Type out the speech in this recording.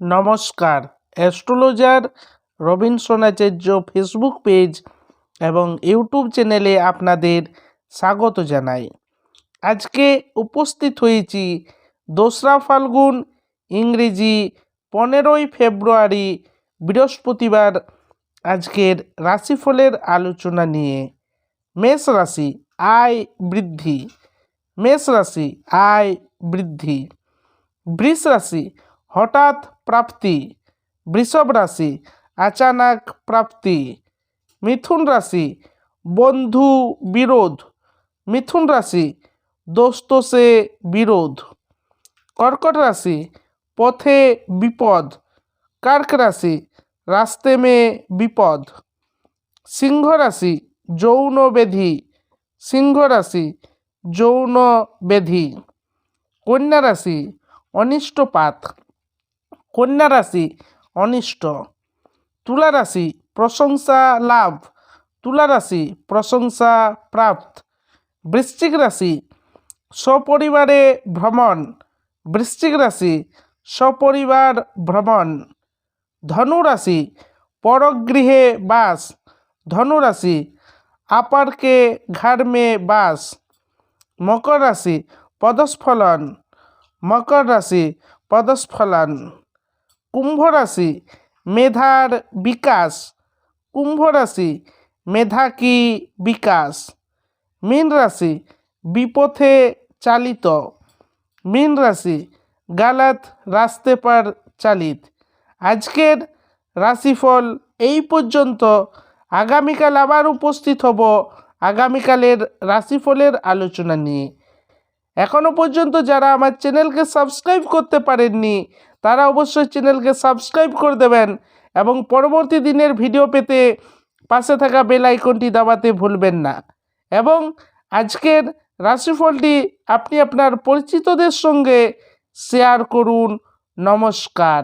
নমস্কার। Astrologer Robinson Acharya Facebook page এবং YouTube চ্যানেলে আপনাদের স্বাগত জানাই। আজকে উপস্থিত হয়েছি দোসরা ফাল্গুন, ইংরেজি পনেরোই ফেব্রুয়ারি, বৃহস্পতিবার আজকের রাশিফলের আলোচনা নিয়ে। মেষ রাশি, আয় বৃদ্ধি। মেষ রাশি, আয় বৃদ্ধি। বৃষ রাশি হঠাৎ প্রাপ্তি, বৃষভ রাশি, আচানাক প্রাপ্তি, মিথুন রাশি, বন্ধু বিরোধ, মিথুন রাশি, দোস্ত সে বিরোধ, কর্কট রাশি, পথে বিপদ, কার্ক রাশি, রাস্তে মে বিপদ, সিংহ রাশি, যৌন বেধি, সিংহ রাশি, যৌন বেধি, কন্যা রাশি, অনিষ্টপাত। কন্যা রাশি অনিষ্ট। তুলা রাশি প্রশংসা লাভ। তুলা রাশি প্রশংসা প্রাপ্ত। বৃশ্চিক রাশি সপরিবারে ভ্রমণ। বৃশ্চিক রাশি সপরিবার ভ্রমণ। ধনু রাশি পরগৃহে বাস। ধনু রাশি আপারকে ঘর মে বাস। মকর রাশি পদস্ফলন। মকর রাশি পদস্ফলন। কুম্ভ রাশি মেধার বিকাশ। কুম্ভ রাশি মেধা কি বিকাশ? মীন রাশি বিপথে চালিত। মীন রাশি গালাত রাস্তে পার চালিত। আজকের রাশিফল এই পর্যন্ত। আগামীকাল আবার উপস্থিত হব। আগামীকালের রাশিফলের আলোচনা নিয়ে। এখনও পর্যন্ত যারা আমার চ্যানেলকে সাবস্ক্রাইব করতে পারেননি, তারা অবশ্যই চ্যানেলকে সাবস্ক্রাইব করে দেবেন এবং পরবর্তী দিনের ভিডিও পেতে পাশে থাকা বেল আইকনটি দাবাতে ভুলবেন না। এবং আজকের রাশিফলটি আপনি আপনার পরিচিতদের সঙ্গে শেয়ার করুন। নমস্কার।